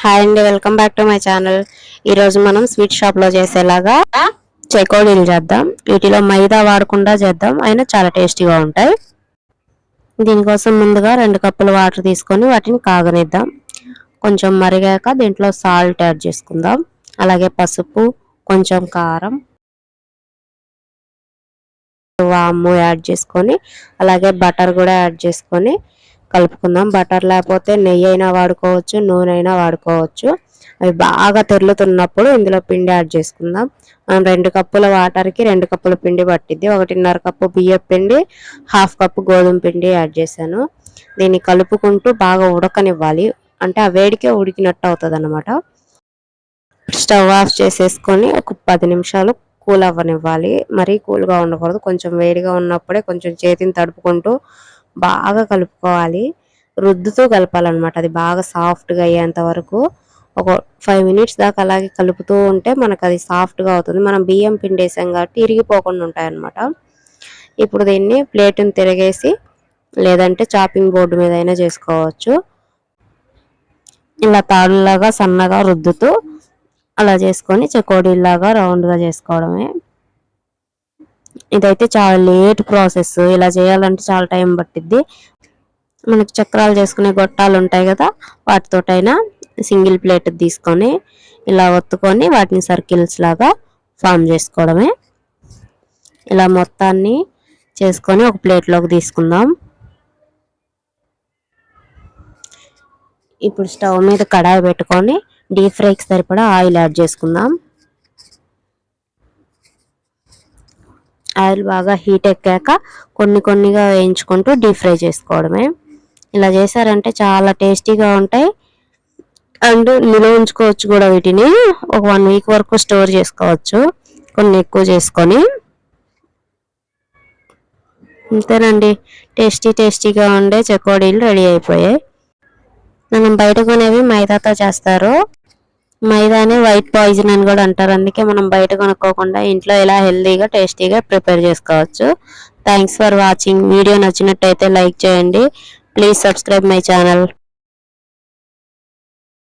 Hi అండి welcome back to my channel. ఈరోజు మనం స్వీట్ షాప్లో చేసేలాగా చెకోడీలు చేద్దాం. వీటిలో మైదా వాడకుండా చేద్దాం. అయినా చాలా టేస్టీగా ఉంటాయి. దీనికోసం ముందుగా రెండు కప్పులు వాటర్ తీసుకొని వాటిని కాగనిద్దాం. కొంచెం మరిగాక దీంట్లో సాల్ట్ యాడ్ చేసుకుందాం. అలాగే పసుపు కొంచెం కారం వాము యాడ్ చేసుకొని అలాగే బటర్ కూడా యాడ్ చేసుకొని కలుపుకుందాం. బటర్ లేకపోతే నెయ్యి అయినా వాడుకోవచ్చు నూనె అయినా వాడుకోవచ్చు. అవి బాగా తెరులుతున్నప్పుడు ఇందులో పిండి యాడ్ చేసుకుందాం. మనం రెండు కప్పుల వాటర్కి రెండు కప్పుల పిండి పట్టిద్ది. ఒకటిన్నర కప్పు బియ్యం పిండి హాఫ్ కప్పు గోధుమ పిండి యాడ్ చేశాను. దీన్ని కలుపుకుంటూ బాగా ఉడకనివ్వాలి. అంటే ఆ వేడికే ఉడికినట్టు అవుతుంది అనమాట స్టవ్ ఆఫ్ చేసేసుకొని ఒక పది నిమిషాలు కూల్ అవ్వనివ్వాలి. మరీ కూల్గా ఉండకూడదు. కొంచెం వేడిగా ఉన్నప్పుడే కొంచెం చేతిని తడుపుకుంటూ బాగా కలుపుకోవాలి. రుద్దుతూ కలపాలన్నమాట. అది బాగా సాఫ్ట్గా అయ్యేంత వరకు ఒక ఫైవ్ మినిట్స్ దాకా అలాగే కలుపుతూ ఉంటే మనకు అది సాఫ్ట్గా అవుతుంది. మనం బియ్యం పిండేసాం కాబట్టి ఇరిగిపోకుండా ఉంటాయన్నమాట. ఇప్పుడు దీన్ని ప్లేట్ని తిరగేసి లేదంటే చాపింగ్ బోర్డు మీద అయినా చేసుకోవచ్చు. ఇలా తాడులాగా సన్నగా రుద్దుతూ అలా చేసుకొని చకోడీలాగా రౌండ్గా చేసుకోవడమే. ఇదైతే చాలా లేట్ ప్రాసెస్. ఇలా చేయాలంటే చాలా టైం పట్టిద్ది. మనకి చక్రాలు చేసుకునే గొట్టాలు ఉంటాయి కదా వాటితోటైనా సింగిల్ ప్లేట్ తీసుకొని ఇలా ఒత్తుకొని వాటిని సర్కిల్స్ లాగా ఫామ్ చేసుకోవడమే. ఇలా మొత్తాన్ని చేసుకొని ఒక ప్లేట్లోకి తీసుకుందాం. ఇప్పుడు స్టవ్ మీద కడాయి పెట్టుకొని డీప్ ఫ్రైకి సరిపడా ఆయిల్ యాడ్ చేసుకుందాం. ఆయిల్ బాగా హీట్ ఎక్కాక కొన్ని కొన్నిగా వేయించుకుంటూ డీప్ ఫ్రై చేసుకోవడమే. ఇలా చేశారంటే చాలా టేస్టీగా ఉంటాయి. అండ్ నిల్వ ఉంచుకోవచ్చు కూడా వీటిని. ఒక వన్ వీక్ వరకు స్టోర్ చేసుకోవచ్చు. కొన్ని ఎక్కువ చేసుకొని. అంతేనండి టేస్టీ టేస్టీగా ఉండే చెకోడీలు రెడీ అయిపోయాయి. మనం బయట కొనేవి మైదాతో చేస్తారు. మైదాని వైట్ పాయిజన్ అని కూడా అంటారు. అందుకే మనం బయట కొనుక్కోకుండా ఇంట్లో ఇలా హెల్తీగా టేస్టీగా ప్రిపేర్ చేసుకోవచ్చు. థ్యాంక్స్ ఫర్ వాచింగ్ వీడియో నచ్చినట్టయితే లైక్ చేయండి. Please subscribe my channel